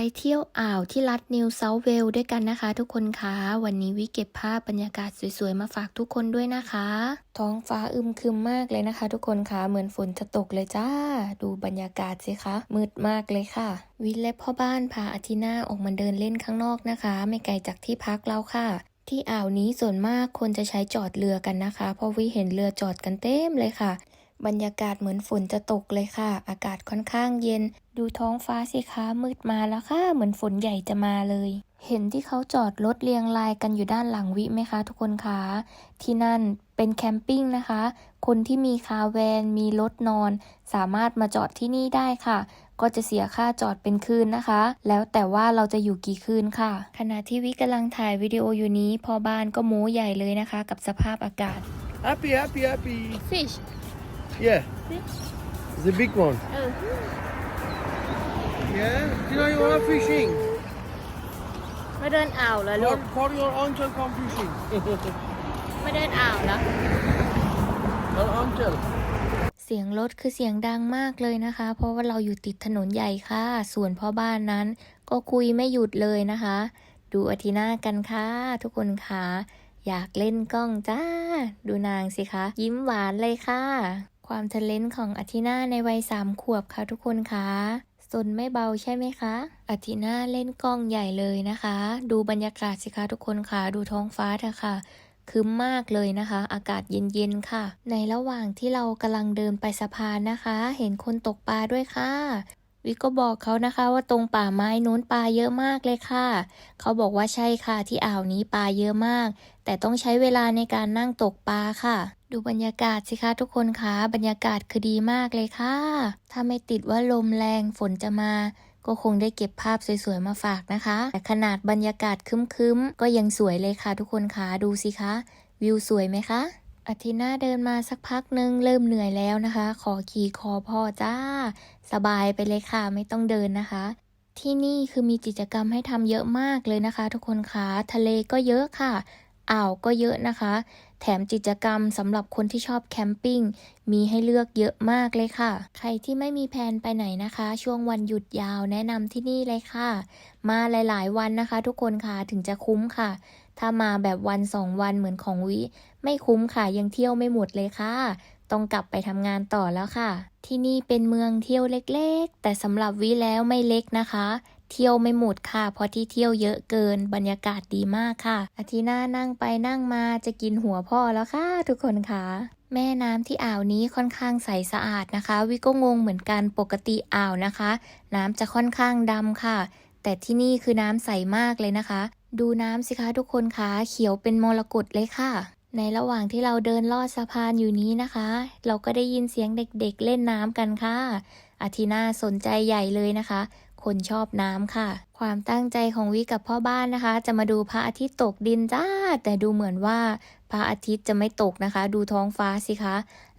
ไปเที่ยวอ่าวที่รัฐนิวเซาเวลด้วยกันนะคะ ทุกคนคะ วันนี้วิเก็บภาพบรรยากาศสวยๆ มาฝากทุกคนด้วยนะคะ ท้องฟ้าอึมครึมมากเลยนะคะ ทุกคนคะ เหมือนฝนจะตกเลยจ้า ดูบรรยากาศสิคะ มืดมากเลยค่ะ วิและพ่อบ้านพาอาทิน่าออกมาเดินเล่นข้างนอกนะคะ ไม่ไกลจากที่พักเราค่ะที่อ่าวนี้ส่วนมากคนจะใช้จอดเรือกันนะคะ เพราะวิเห็นเรือจอดกันเต็มเลยค่ะ บรรยากาศเหมือนฝนจะตกเลยค่ะ อากาศค่อนข้างเย็น ดูท้องฟ้าสิคะมืดมาแล้วค่ะ เหมือนฝนใหญ่จะมาเลย เห็นที่เขาจอดรถเรียงรายกันอยู่ด้านหลังวิไหมคะทุกคนคะที่นั่นเป็นแคมปิ้งนะคะ คนที่มีคาร์แวนมีรถนอน สามารถมาจอดที่นี่ได้ค่ะ ก็จะเสียค่าจอดเป็นคืนนะคะ แล้วแต่ว่าเราจะอยู่กี่คืนค่ะ ขณะที่วิกำลังถ่ายวิดีโออยู่นี้ พอบ้านก็โม้ใหญ่เลยนะคะ กับสภาพอากาศ Happy, happy, happy. Fish. Yeah. Fish? The big one. Oh. Yeah. Do you know you are fishing? ไม่เดินอ่าวแล้วลู For, ก for your uncle come fishing. ไม่เดินอ่าวแล้ว Your uncle. เสียงรถคือเสียงดังมากเลยนะคะ เพราะว่าเราอยู่ติดถนนใหญ่ค่ะ ส่วนพ่อบ้านนั้น ก็คุยไม่หยุดเลยนะคะ ดูอาทิน่ากันค่ะ ทุกคนค่ะ อยากเล่นกล้องจ้า ดูนางสิคะ ยิ้มหวานเลยค่ะ ความเทเลนต์ของอาทิน่าในวัยสามขวบค่ะทุกคนคะสนไม่เบาใช่ไหมคะอาทิน่าเล่นกล้องใหญ่เลยนะคะ ดูบรรยากาศสิคะทุกคนค่ะ ดูท้องฟ้าเถอะค่ะคึ้มมากเลยนะคะ อากาศเย็นๆค่ะ ในระหว่างที่เรากำลังเดินไปสะพานนะคะ เห็นคนตกปลาด้วยค่ะ วิก็บอกเขานะคะว่าตรงป่าไม้นู้นปลาเยอะมากเลยค่ะ เขาบอกว่าใช่ค่ะที่อ่าวนี้ปลาเยอะมาก แต่ต้องใช้เวลาในการนั่งตกปลาค่ะ ดูบรรยากาศสิคะทุกคนคะบรรยากาศคือดีมากเลยค่ะ ถ้าไม่ติดว่าลมแรงฝนจะมา ก็คงได้เก็บภาพสวยๆมาฝากนะคะ แต่ขนาดบรรยากาศคึ้มๆ ก็ยังสวยเลยค่ะทุกคนคะดูสิคะ วิวสวยไหมคะ อาทิน่าเดินมาสักพักนึงเริ่มเหนื่อยแล้วนะคะ ขอขี่คอพ่อจ้า สบายไปเลยค่ะไม่ต้องเดินนะคะ ที่นี่คือมีกิจกรรมให้ทำเยอะมากเลยนะคะ ทุกคนคะทะเลก็เยอะค่ะอ่าวก็เยอะนะคะ แถมกิจกรรมสำหรับคนที่ชอบแคมปิ้ง มีให้เลือกเยอะมากเลยค่ะ ใครที่ไม่มีแผนไปไหนนะคะ ช่วงวันหยุดยาวแนะนำที่นี่เลยค่ะ มาหลายๆ วันนะคะ ทุกคนค่ะถึงจะคุ้มค่ะ ถ้ามาแบบวันสองวันเหมือนของวิ ไม่คุ้มค่ะยังเที่ยวไม่หมดเลยค่ะ ต้องกลับไปทำงานต่อแล้วค่ะ ที่นี่เป็นเมืองเที่ยวเล็กๆ แต่สำหรับวิแล้วไม่เล็กนะคะ เที่ยวไม่หมดค่ะ เพราะที่เที่ยวเยอะเกินบรรยากาศดีมากค่ะ อาทิน่านั่งไปนั่งมาจะกินหัวพ่อแล้วค่ะ ทุกคนค่ะแม่น้ำที่อ่าวนี้ค่อนข้างใสสะอาดนะคะ วิก็งงเหมือนกันปกติอ่าวนะคะ น้ำจะค่อนข้างดำค่ะ แต่ที่นี่คือน้ำใสมากเลยนะคะ ดูน้ำสิคะทุกคนคะเขียวเป็นมรกตเลยค่ะ ในระหว่างที่เราเดินลอดสะพานอยู่นี้นะคะ เราก็ได้ยินเสียงเด็กๆ เล่นน้ำกันค่ะอาทิน่าสนใจใหญ่เลยนะคะ คนชอบน้ำค่ะ ความตั้งใจของวิกับพ่อบ้านนะคะ จะมาดูพระอาทิตย์ตกดินจ้า แต่ดูเหมือนว่าพระอาทิตย์จะไม่ตกนะคะ ดูท้องฟ้าสิคะ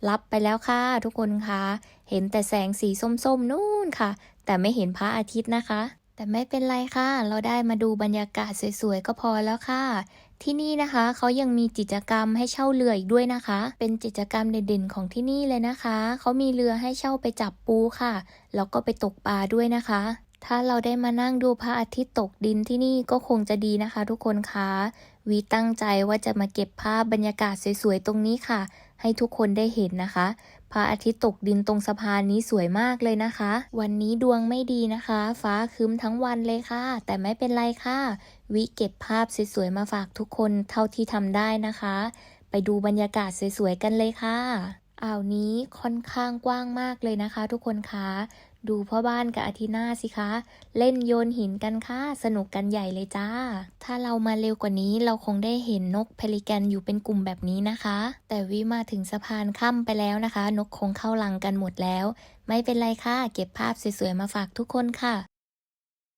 รับไปแล้วค่ะทุกคนคะเห็นแต่แสงสีส้มๆนู่นค่ะ แต่ไม่เห็นพระอาทิตย์นะคะ แต่ไม่เป็นไรค่ะ เราได้มาดูบรรยากาศสวยๆ ก็พอแล้วค่ะ ที่นี่นะคะเขายังมีกิจกรรมให้เช่าเรืออีกด้วยนะคะ เป็นกิจกรรมเด่นๆของที่นี่เลยนะคะ เขามีเรือให้เช่าไปจับปูค่ะ แล้วก็ไปตกปลาด้วยนะคะ ถ้าเราได้มานั่งดูพระอาทิตย์ตกดินที่นี่ก็คงจะดีนะคะ ทุกคนคะวีตั้งใจว่าจะมาเก็บภาพบรรยากาศสวยๆ ตรงนี้ค่ะ ให้ทุกคนได้เห็นนะคะ พระอาทิตย์ตกดินตรงสะพานนี้สวยมากเลยนะคะ วันนี้ดวงไม่ดีนะคะ ฟ้าคืมทั้งวันเลยค่ะ แต่ไม่เป็นไรค่ะ วิเก็บภาพสวยๆมาฝากทุกคนเท่าที่ทำได้นะคะ ไปดูบรรยากาศสวยๆกันเลยค่ะอ่าวนี้ค่อนข้างกว้างมากเลยนะคะ ทุกคนคะ ดูพ่อบ้านกับอาทิน่าสิคะ เล่นโยนหินกันค่ะ สนุกกันใหญ่เลยจ้า ถ้าเรามาเร็วกว่านี้เราคงได้เห็นนกเพลิกันอยู่เป็นกลุ่มแบบนี้นะคะ แต่วิมาถึงสะพานค่ำไปแล้วนะคะ นกคงเข้ารังกันหมดแล้ว ไม่เป็นไรค่ะ เก็บภาพสวยๆมาฝากทุกคนค่ะ